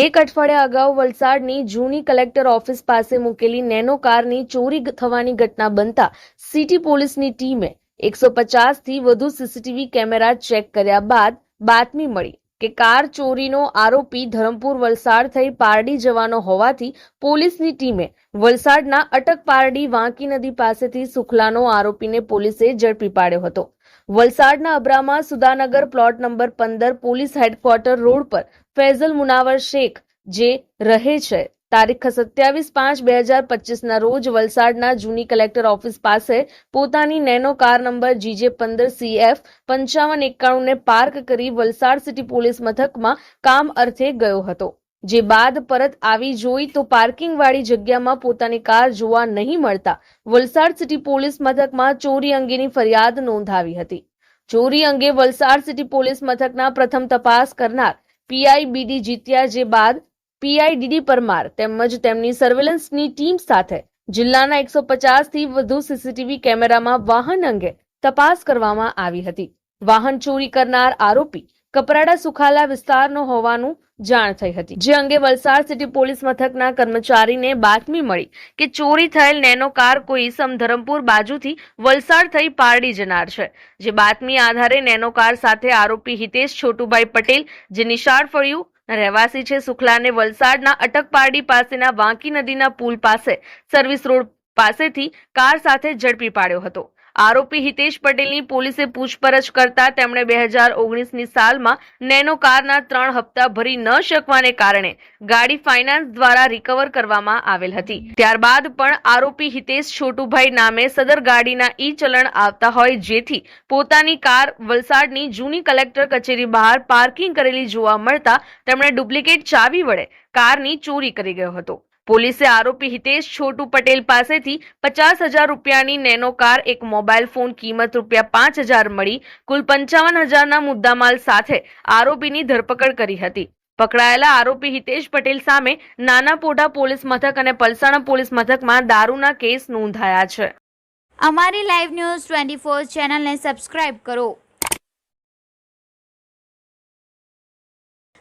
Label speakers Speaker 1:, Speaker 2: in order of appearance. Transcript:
Speaker 1: એક અઠવાડિયા અગાઉ વલસાડની જૂની કલેક્ટર ઓફિસ પાસે મૂકેલી નેનો કારની ચોરી થવાની ઘટના બનતા સિટી પોલીસની ટીમે એકસો પચાસથી વધુ સીસીટીવી કેમેરા ચેક કર્યા બાદ બાતમી મળી કે કાર ચોરીનો આરોપી ધરમપુર વલસાડ થઈ પારડી જવાનો હોવાથી પોલીસની ટીમે વલસાડના અટક પારડી વાંકી નદી પાસેથી સુખલાનો આરોપીને પોલીસે ઝડપી પાડ્યો હતો. વલસાડના અબ્રામા સુદાનગર પ્લોટ નંબર પંદર પોલીસ હેડક્વાર્ટર રોડ પર ફૈઝલ મુનાવર શેખ, જે રહે છે. તારીખ સત્યાવીસ પાંચ બે હજાર પચીસના રોજ વલસાડના જૂની કલેક્ટર ઓફિસ પાસે પોતાની નેનો કાર નંબર જીજે પંદર સીએફ પંચાવન એકાણુંને પાર્ક કરી વલસાડ સિટી પોલીસ મથકમાં કામ અર્થે ગયો હતો. જે બાદ પરત આવી જોઈ તો પાર્કિંગવાળી જગ્યામાં પોતાની કાર જોવા નહીં મળતા વલસાડ સિટી પોલીસ મથકમાં ચોરી અંગેની ફરિયાદ નોંધાવી હતી. ચોરી અંગે વલસાડ સિટી પોલીસ મથકના પ્રથમ તપાસ કરનાર પીઆઈ બીડી જીત્યા જે બાદ પીઆઈ ડીડી પરમાર તેમજ તેમની સર્વેલન્સની ટીમ સાથે જિલ્લાના એકસો પચાસથી વધુ સીસીટીવી કેમેરામાં વાહન અંગે તપાસ કરવામાં આવી હતી. વાહન ચોરી કરનાર આરોપી કપરાડા સુખાલા વિસ્તારનો હોવાનું જાણ થઈ હતી. જે અંગે વલસાડ સિટી પોલીસ મથકના કર્મચારીને બાતમી મળી કે ચોરી થયેલ નેનો કાર કોઈ ઈસમ ધરમપુર બાજુથી વલસાડ થઈ પારડી જનાર છે. જે બાતમી આધારે નેનો કાર સાથે આરોપી હિતેશ છોટુભાઈ પટેલ, જે નિશાળ ફળ્યું, રહેવાસી છે સુખલાને વલસાડના અટકપારડી પાસેના વાંકી નદીના પુલ પાસે, સર્વિસ રોડ પાસેથી કાર સાથે ઝડપી પાડ્યો હતો. આરોપી હિતેશ પટેલની પોલીસે પૂછપરછ કરતા તેમણે બે હજાર ઓગણીસની સાલમાં નેનો કારના ત્રણ હપ્તા ભરી ન શકવાને કારણે ગાડી ફાઇનાન્સ દ્વારા રિકવર કરવામાં આવેલ હતી. ત્યારબાદ પણ આરોપી હિતેશ છોટુભાઈ નામે સદર ગાડીના ઈ ચલણ આવતા હોય જેથી પોતાની કાર વલસાડની જૂની કલેક્ટર કચેરી બહાર પાર્કિંગ કરેલી જોવા મળતા તેમણે ડુપ્લિકેટ ચાવી વડે કારની ચોરી કરી ગયો હતો. પોલીસે આરોપી હિતેશ છોટુ પટેલ પાસેથી પચાસ હજાર રૂપિયાની નેનો કાર, એક મોબાઈલ ફોન, કિંમત રૂપિયા પાંચ હજાર મળી, કુલ પંચાવન હજારના મુદ્દામાલ સાથે આરોપીની ધરપકડ કરી હતી. પકડાયેલા આરોપી હિતેશ પટેલ સામે નાના પોલીસ મથક અને પલસાણા પોલીસ મથકમાં દારૂના કેસ નોંધાયા છે.
Speaker 2: અમારી લાઈવ ન્યૂઝ ટ્વેન્ટી ફોર ચેનલને સબસ્ક્રાઇબ કરો.